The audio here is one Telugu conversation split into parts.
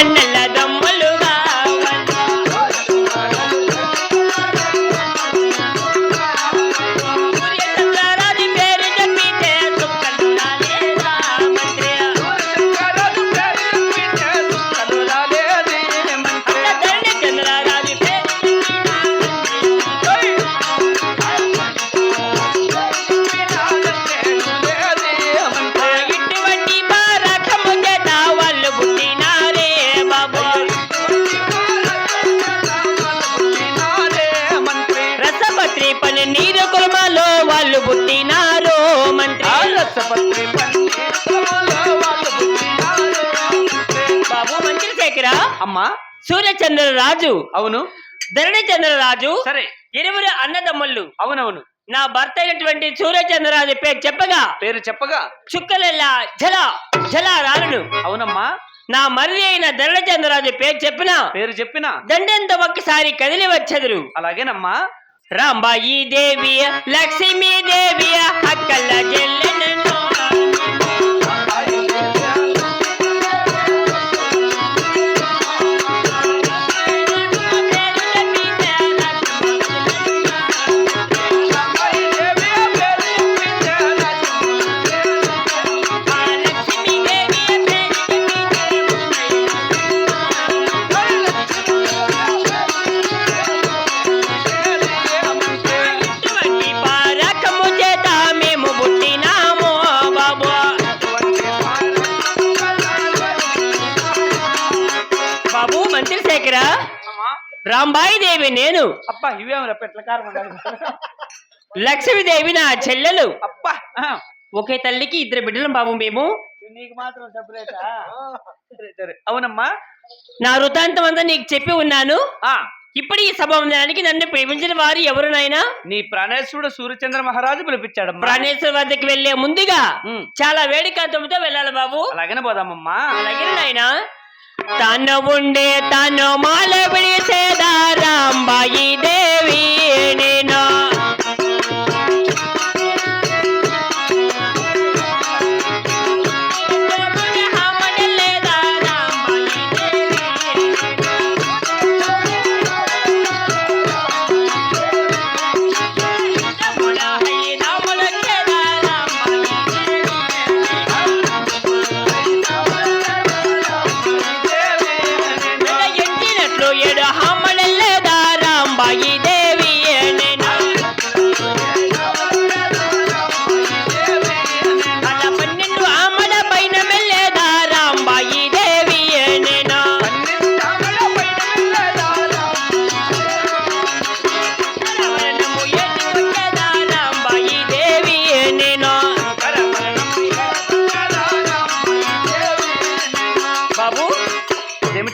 கண்ணல்ல శేఖర అమ్మా. సూర్యచంద్ర రాజు అవును. ధరణి చంద్రరాజు సరే. ఇరువురు అన్నదమ్ముళ్ళు. అవునవును. నా భర్త అయినటువంటి సూర్యచంద్రరాజు పేరు చెప్పగా పేరు చెప్పగా? చుక్కలెల్లా జల జల రాలను అవునమ్మా. నా మరిది అయిన ధరణచంద్రరాజు పేరు చెప్పిన పేరు చెప్పిన? దండెంత ఒక్కసారి కదిలి వచ్చెదరు. అలాగేనమ్మా. రాంబాయి దేవి లక్ష్మీ దేవి అక్కల జల్లెనను అమ్మా రాంబాయి దేవి నేను అబ్బా కారం లక్ష్మీదేవి నా చెల్లెలు. అబ్బా. ఒకే తల్లికి ఇద్దరు బిడ్డలు బాబు మేము. నీకు మాత్రం సపరేటా అవునమ్మా. నా వృత్తాంతం అంతా నీకు చెప్పి ఉన్నాను. ఆ. ఇప్పుడు ఈ సభానికి నన్ను ప్రేమించిన వారు ఎవరు నాయనా నీ ప్రాణేశ్వరుడు సూర్యచంద్ర మహారాజు పిలిపించాడమ్మా. ప్రాణేశ్వర వద్దకు వెళ్ళే ముందుగా చాలా వేడికాంతంతో వెళ్ళాలి బాబు. అలాగనే పోదామమ్మా. అలాగే నాయనా? తను ఉండే తను మాల విడిసేదా రాంబాయి దేవి నేను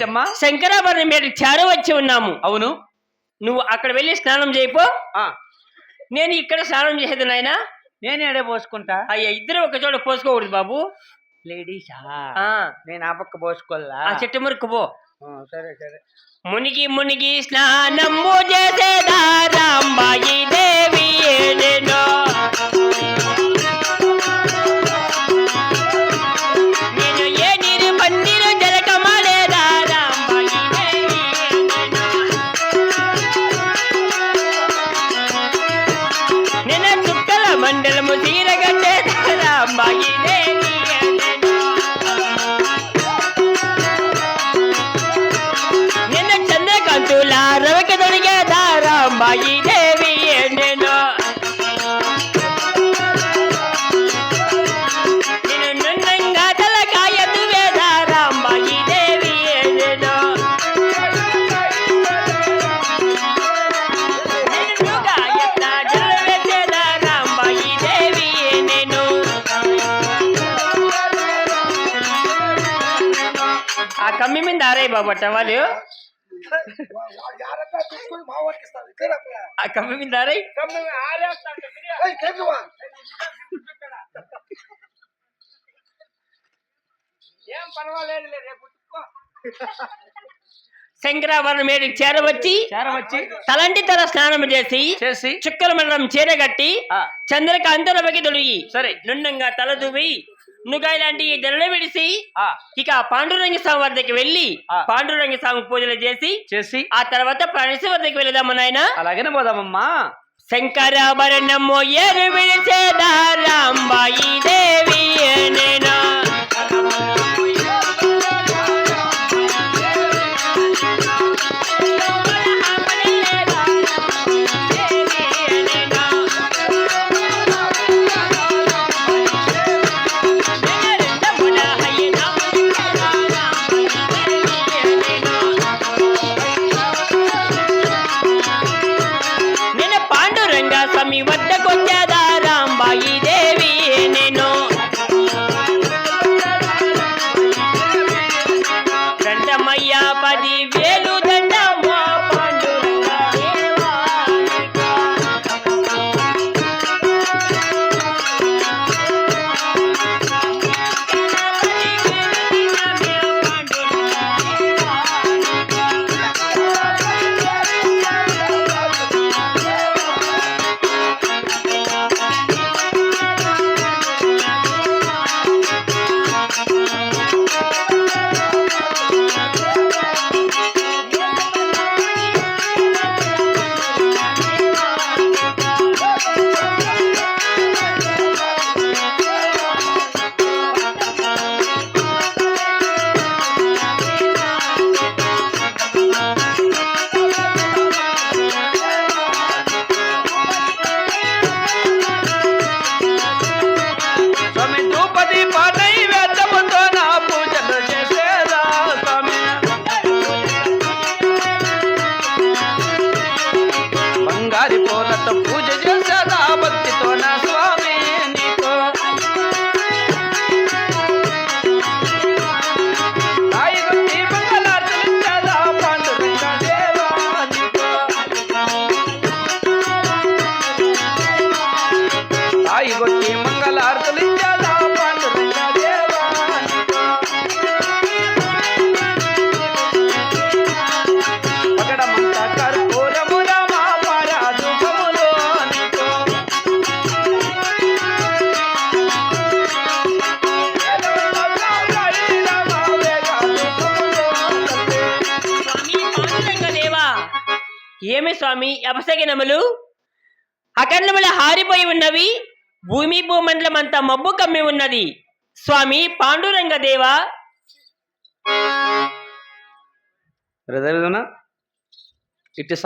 ఏమిటమ్మా శంకరాభరణం మీద చేర వచ్చి ఉన్నాము. అవును. నువ్వు అక్కడ వెళ్ళి స్నానం చేయిపో. ఆ. నేను ఇక్కడ స్నానం చేసేది నాయనా. నేను ఎడే పోసుకుంటా. అయ్యా ఇద్దరు ఒక చోట పోసుకోకూడదు బాబు. లేడీసా? నేను ఆ పక్క పోసుకోవాలా? ఆ చెట్టు మురుకు పో. సరే సరే. మునిగి మునిగి స్నానము చేసేదా రాంబాయి దేవి నేను తీరగట్టేదా రాంబాయి దేవి నిన్న చంద్రకాంతుల రవికి దొరికేదారా దారాంబాయి ఆ కమ్మి మీద ఆరాయి ఏం పర్వాలేదు రేపు ఉతుక్కో. శంకరాభరణం మేడికి చేరవచ్చి చేర వచ్చి తలంటి తల స్నానం చేసి చేసి. చుక్కల మండలం చీరగట్టి ఆ, చంద్రకాంతరవకి తొడిగి సరే. నున్నంగా తల దువ్వి నువ్వు ఇలాంటి ధరలు విడిసి ఆ. ఇక పాండురంగ స్వామి వద్దకు వెళ్ళి. పాండురంగ స్వామి పూజలు చేసి చేసి ఆ తర్వాత ప్రణసి వద్దకు వెళదాము నాయన? అలాగనే పోదామమ్మా. శంకరాభరణము ఏరు విడిచేదారాంబాయి పూలతో పూజ చేస్తా. ఏమి స్వామి? అపసగినములు అకర్ణములు హారిపోయి ఉన్నవి భూమి భూమండలం అంతా మబ్బు కమ్మి ఉన్నది. స్వామి పాండురంగ దేవా. ఇట్టి